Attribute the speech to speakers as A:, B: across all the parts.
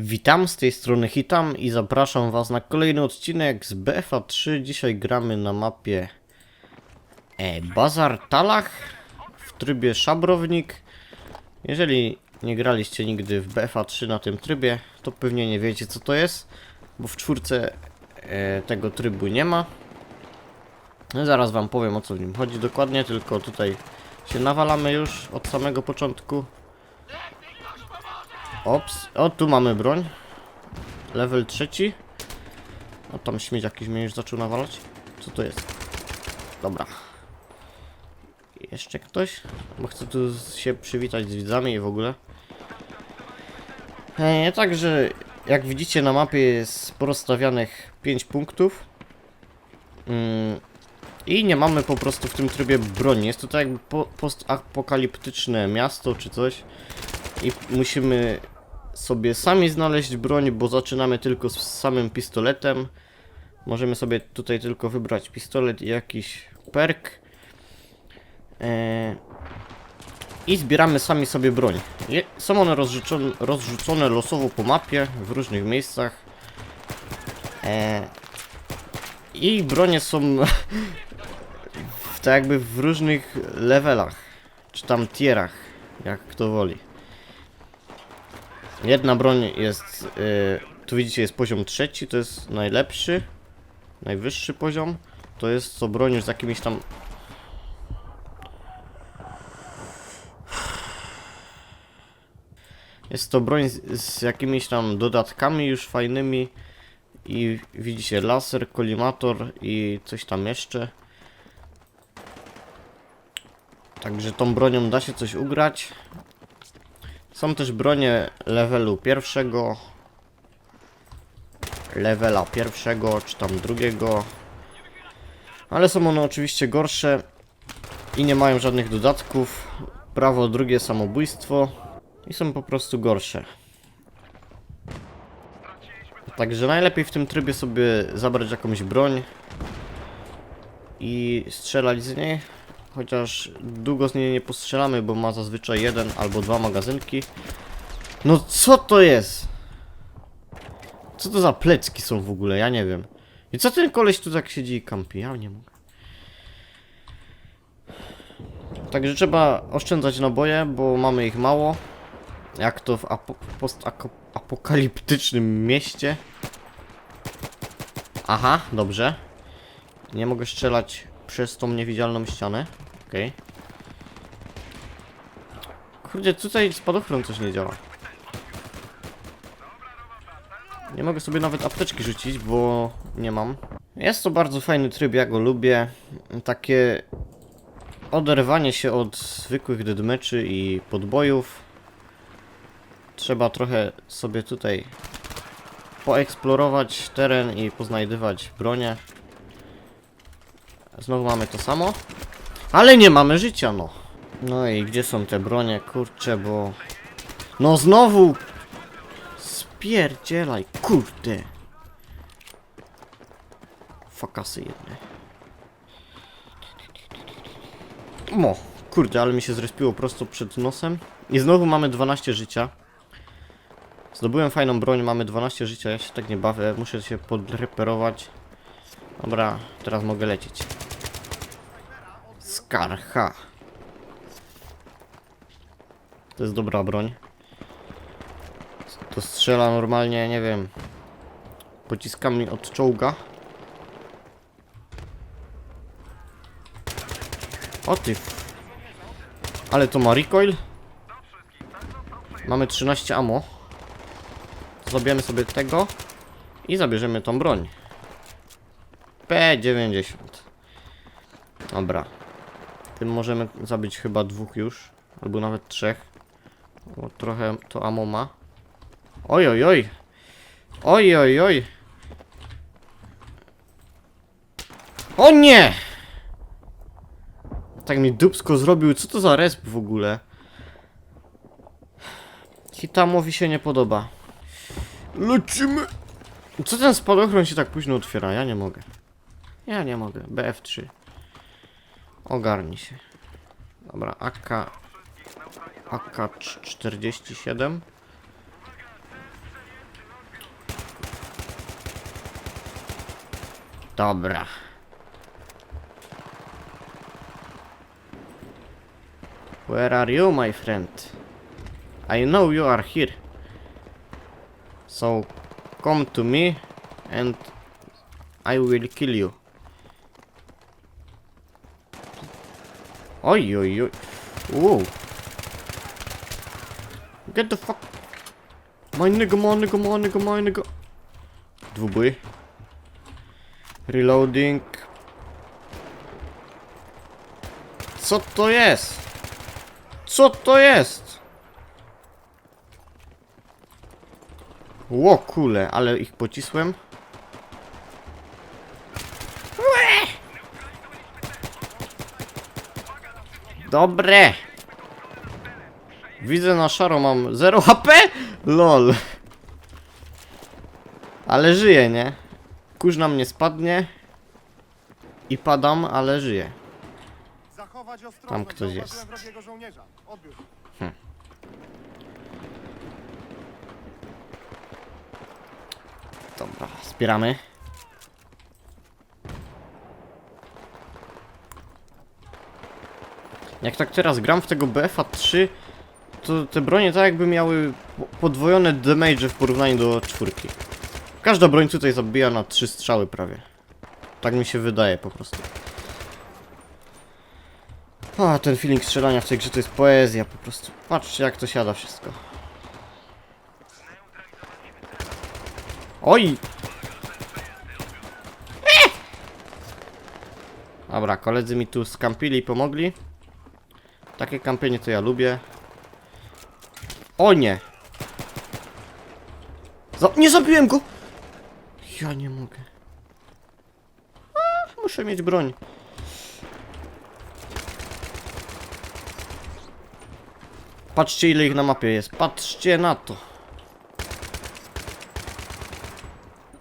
A: Witam, z tej strony Hitam i zapraszam Was na kolejny odcinek z BFA 3. Dzisiaj gramy na mapie e, Bazar Talach w trybie Szabrownik. Jeżeli nie graliście nigdy w BFA 3 na tym trybie, to pewnie nie wiecie co to jest, bo w czwórce e, tego trybu nie ma. No, zaraz Wam powiem o co w nim chodzi dokładnie, tylko tutaj się nawalamy już od samego początku. Ops, o tu mamy broń. Level trzeci. O tam śmieć jakiś mnie już zaczął nawalać. Co to jest? Dobra. Jeszcze ktoś? Bo chcę tu się przywitać z widzami i w ogóle. E, także jak widzicie na mapie jest porozstawianych 5 punktów. Mm, I nie mamy po prostu w tym trybie broni. Jest to tak jakby po, postapokaliptyczne miasto czy coś i musimy sobie sami znaleźć broń, bo zaczynamy tylko z samym pistoletem. Możemy sobie tutaj tylko wybrać pistolet i jakiś perk. Eee, I zbieramy sami sobie broń. Je, są one rozrzucone, rozrzucone losowo po mapie w różnych miejscach. Eee, I bronie są w, tak jakby w różnych levelach, czy tam tierach, jak kto woli. Jedna broń jest, y, tu widzicie jest poziom trzeci, to jest najlepszy, najwyższy poziom. To jest to broń już z jakimiś tam... Jest to broń z, z jakimiś tam dodatkami już fajnymi. I widzicie laser, kolimator i coś tam jeszcze. Także tą bronią da się coś ugrać. Są też bronie levelu pierwszego, levela pierwszego, czy tam drugiego. Ale są one oczywiście gorsze i nie mają żadnych dodatków. Prawo drugie samobójstwo i są po prostu gorsze. Także najlepiej w tym trybie sobie zabrać jakąś broń i strzelać z niej. Chociaż długo z niej nie postrzelamy, bo ma zazwyczaj jeden albo dwa magazynki. No co to jest? Co to za plecki są w ogóle? Ja nie wiem. I co ten koleś tu tak siedzi i kampi? Ja nie mogę. Także trzeba oszczędzać naboje, bo mamy ich mało. Jak to w apo postapokaliptycznym mieście. Aha, dobrze. Nie mogę strzelać przez tą niewidzialną ścianę. Okej. Kurde, tutaj spadochron coś nie działa. Nie mogę sobie nawet apteczki rzucić, bo nie mam. Jest to bardzo fajny tryb, ja go lubię. Takie oderwanie się od zwykłych deadmatchy i podbojów. Trzeba trochę sobie tutaj poeksplorować teren i poznajdywać bronie. Znowu mamy to samo. Ale nie mamy życia, no. No i gdzie są te bronie, kurcze, bo... No znowu! Spierdzielaj, kurde! Fakasy jedne. Mo, kurde, ale mi się zrespiło prosto przed nosem. I znowu mamy 12 życia. Zdobyłem fajną broń, mamy 12 życia, ja się tak nie bawię, muszę się podreperować. Dobra, teraz mogę lecieć. Skarcha. To jest dobra broń. To strzela normalnie, nie wiem, pociskami od czołga. O ty. Ale to ma recoil. Mamy 13 ammo. Zrobimy sobie tego i zabierzemy tą broń. P90. Dobra. Tym możemy zabić chyba dwóch już. Albo nawet trzech. Bo trochę to ammo ma. Oj, oj, oj. Oj, oj, oj. O nie! Tak mi dupsko zrobił. Co to za resp w ogóle? Hitamowi się nie podoba. Lecimy! Co ten spadochron się tak późno otwiera? Ja nie mogę. Ja nie mogę. BF3. Ogarnij się. Dobra, AK... AK-47. Dobra. Where are you, my friend? I know you are here. So, come to me and I will kill you. Oj, oj, oj. Whoa. Get the fuck. My nigga, my nigga, my nigga, my nigga. Dwubój. Reloading. Co to jest? Co to jest? Ło kule, ale ich pocisłem. Dobre. Widzę na szaro mam 0 HP? LOL. Ale żyję, nie? Kurz na mnie spadnie. I padam, ale żyję. Tam ktoś jest.
B: Odbiór.
A: Dobra, zbieramy. Jak tak teraz gram w tego BFA 3, to te bronie tak jakby miały po- podwojone damage w porównaniu do czwórki. Każda broń tutaj zabija na trzy strzały prawie. Tak mi się wydaje po prostu. A, ten feeling strzelania w tej grze to jest poezja po prostu. Patrzcie jak to siada wszystko. Oj! Dobra, koledzy mi tu skampili i pomogli. Takie kampienie to ja lubię. O nie! Za nie zabiłem go! Ja nie mogę. A, muszę mieć broń. Patrzcie ile ich na mapie jest. Patrzcie na to.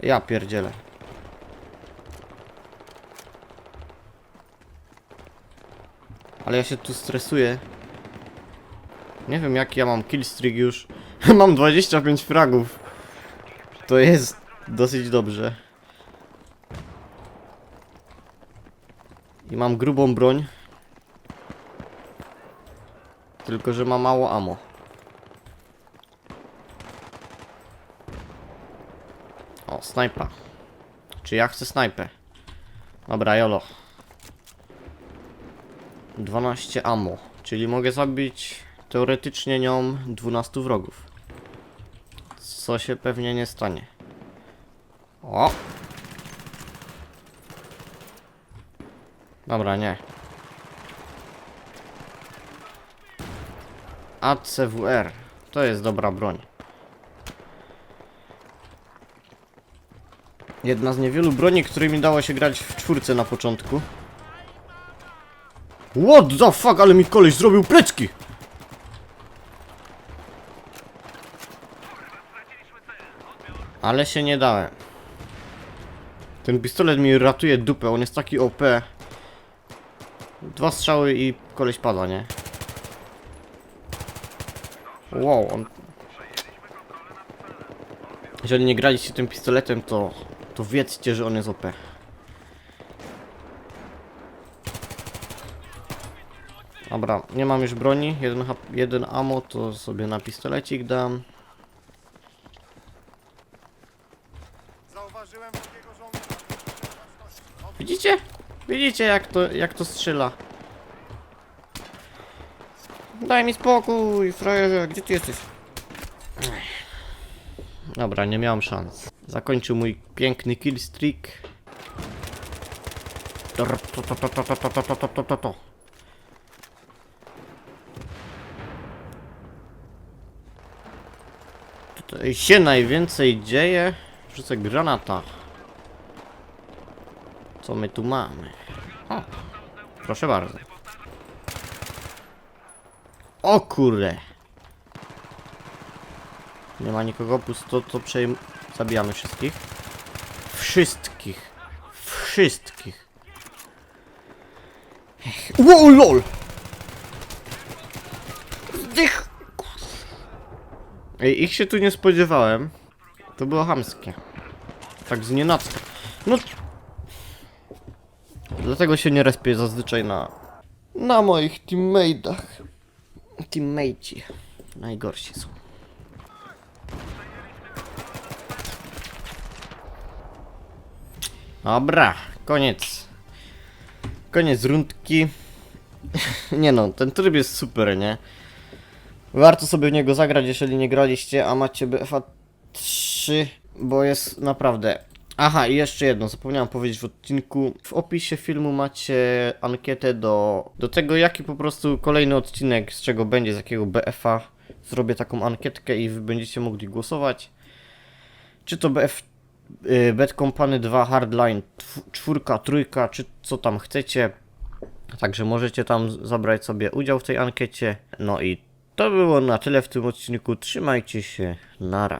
A: Ja pierdzielę. Ale ja się tu stresuję. Nie wiem jaki ja mam killstreak już. mam 25 fragów. To jest dosyć dobrze. I mam grubą broń. Tylko, że ma mało ammo. O, snajpa. Czy ja chcę snajpę? Dobra, jolo. 12 ammo, czyli mogę zabić teoretycznie nią 12 wrogów. Co się pewnie nie stanie. O! Dobra, nie. ACWR. To jest dobra broń. Jedna z niewielu broni, którymi dało się grać w czwórce na początku. What the fuck, ale mi koleś zrobił plecki! Ale się nie dałem. Ten pistolet mi ratuje dupę, on jest taki OP. Dwa strzały i koleś pada, nie? Wow, on... Jeżeli nie graliście tym pistoletem, to... To wiedzcie, że on jest OP. Dobra, nie mam już broni, jeden, jeden ammo, to sobie na pistolecik dam. Widzicie? Widzicie jak to, jak to strzela? Daj mi spokój, frajerze, gdzie ty jesteś? Dobra, nie miałem szans. Zakończył mój piękny killstreak. Tor- Tutaj się najwięcej dzieje. Rzucę granata. Co my tu mamy? O, proszę bardzo. O kurde. Nie ma nikogo, pusto, to przejm... Zabijamy wszystkich. Wszystkich. Wszystkich. Wow, lol! Ej, ich się tu nie spodziewałem. To było hamskie. Tak z nienacka. No... Dlatego się nie respię zazwyczaj na... Na moich teammate'ach. Teammateci. Najgorsi są. Dobra, koniec. Koniec rundki. nie no, ten tryb jest super, nie? Warto sobie w niego zagrać, jeżeli nie graliście, a macie BFA 3, bo jest naprawdę. Aha, i jeszcze jedno, zapomniałem powiedzieć w odcinku. W opisie filmu macie ankietę do, do tego, jaki po prostu kolejny odcinek, z czego będzie, z jakiego BFA. Zrobię taką ankietkę i wy będziecie mogli głosować. Czy to BF y, Bad Company 2 Hardline, czwórka, trójka, czy co tam chcecie. Także możecie tam zabrać sobie udział w tej ankiecie. No i to było na tyle w tym odcinku. Trzymajcie się. Nara.